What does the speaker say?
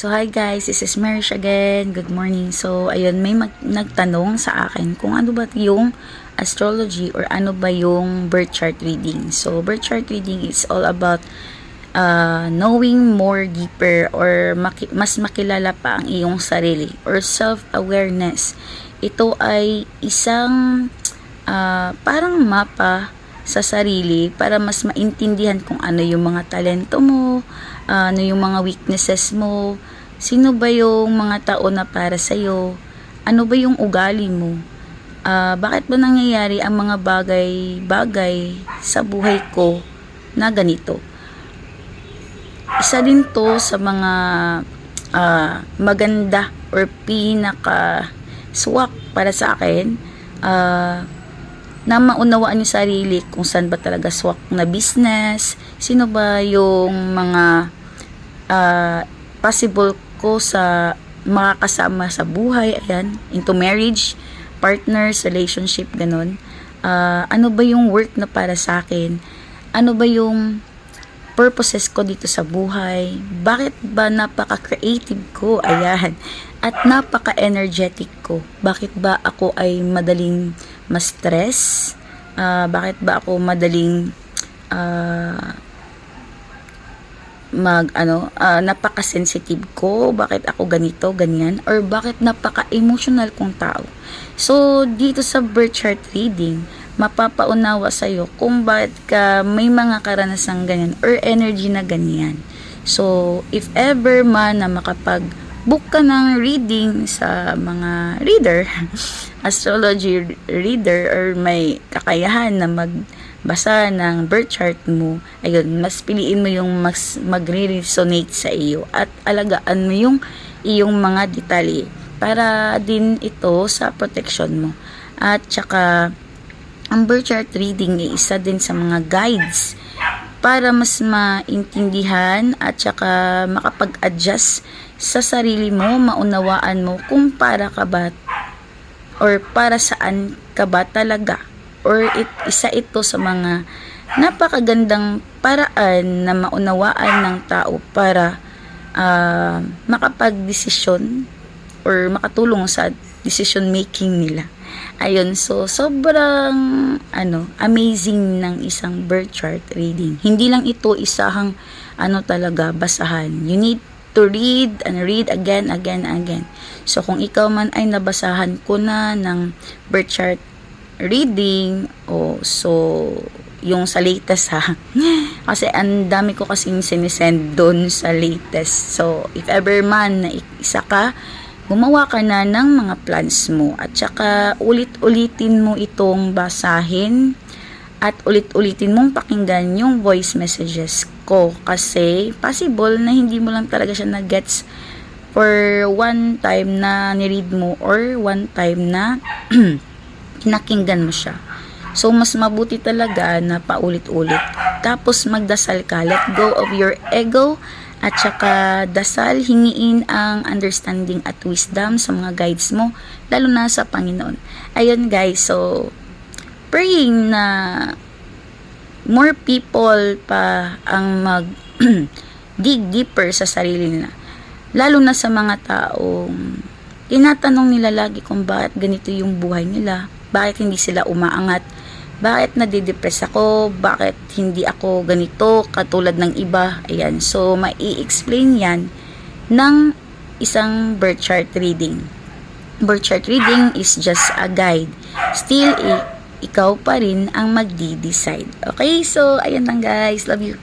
So, hi guys, this is Marish again. Good morning. So, ayun, may mag- nagtanong sa akin kung ano ba yung astrology or ano ba yung birth chart reading. So, birth chart reading is all about uh, knowing more deeper or maki- mas makilala pa ang iyong sarili or self-awareness. Ito ay isang uh, parang mapa sa sarili para mas maintindihan kung ano yung mga talento mo, uh, ano yung mga weaknesses mo, sino ba yung mga tao na para sa'yo, ano ba yung ugali mo, Ah, bakit ba nangyayari ang mga bagay-bagay sa buhay ko na ganito. Isa din to sa mga ah, maganda or pinaka swak para sa akin ah, na maunawaan yung sarili kung saan ba talaga swak na business, sino ba yung mga ah, possible ko sa makakasama sa buhay, ayan, into marriage, partners, relationship, ganun. Ah, ano ba yung work na para sa akin? Ano ba yung purposes ko dito sa buhay? Bakit ba napaka-creative ko? Ayan. At napaka-energetic ko. Bakit ba ako ay madaling ma-stress? Ah, bakit ba ako madaling ah, mag ano ah, napaka-sensitive ko bakit ako ganito ganyan or bakit napaka-emotional kong tao so dito sa birth chart reading mapapaunawa sa iyo kung bakit ka may mga karanasang ganyan or energy na ganyan so if ever man na makapag book ka ng reading sa mga reader astrology reader or may kakayahan na mag basa ng birth chart mo, ayun, mas piliin mo yung mas magre-resonate sa iyo at alagaan mo yung iyong mga detalye para din ito sa protection mo. At saka, ang birth chart reading ay isa din sa mga guides para mas maintindihan at saka makapag-adjust sa sarili mo, maunawaan mo kung para ka ba or para saan ka ba talaga or it, isa ito sa mga napakagandang paraan na maunawaan ng tao para uh, makapag-desisyon or makatulong sa decision making nila. Ayun, so sobrang ano, amazing ng isang birth chart reading. Hindi lang ito isahang ano talaga basahan. You need to read and read again, again, again. So kung ikaw man ay nabasahan ko na ng birth chart reading o so yung sa latest ha kasi ang dami ko kasing sinisend doon sa latest so if ever man na isa ka gumawa ka na ng mga plans mo at saka ulit-ulitin mo itong basahin at ulit-ulitin mong pakinggan yung voice messages ko kasi possible na hindi mo lang talaga siya na-gets for one time na niread mo or one time na pinakinggan mo siya. So, mas mabuti talaga na paulit-ulit. Tapos, magdasal ka. Let go of your ego. At saka, dasal, hingiin ang understanding at wisdom sa mga guides mo. Lalo na sa Panginoon. Ayun guys, so, praying na more people pa ang mag dig deeper sa sarili nila. Lalo na sa mga taong tinatanong nila lagi kung bakit ganito yung buhay nila bakit hindi sila umaangat? Bakit nadidepress ako? Bakit hindi ako ganito katulad ng iba? Ayan. So, mai-explain yan ng isang birth chart reading. Birth chart reading is just a guide. Still, ikaw pa rin ang magdi-decide. Okay? So, ayan lang guys. Love you.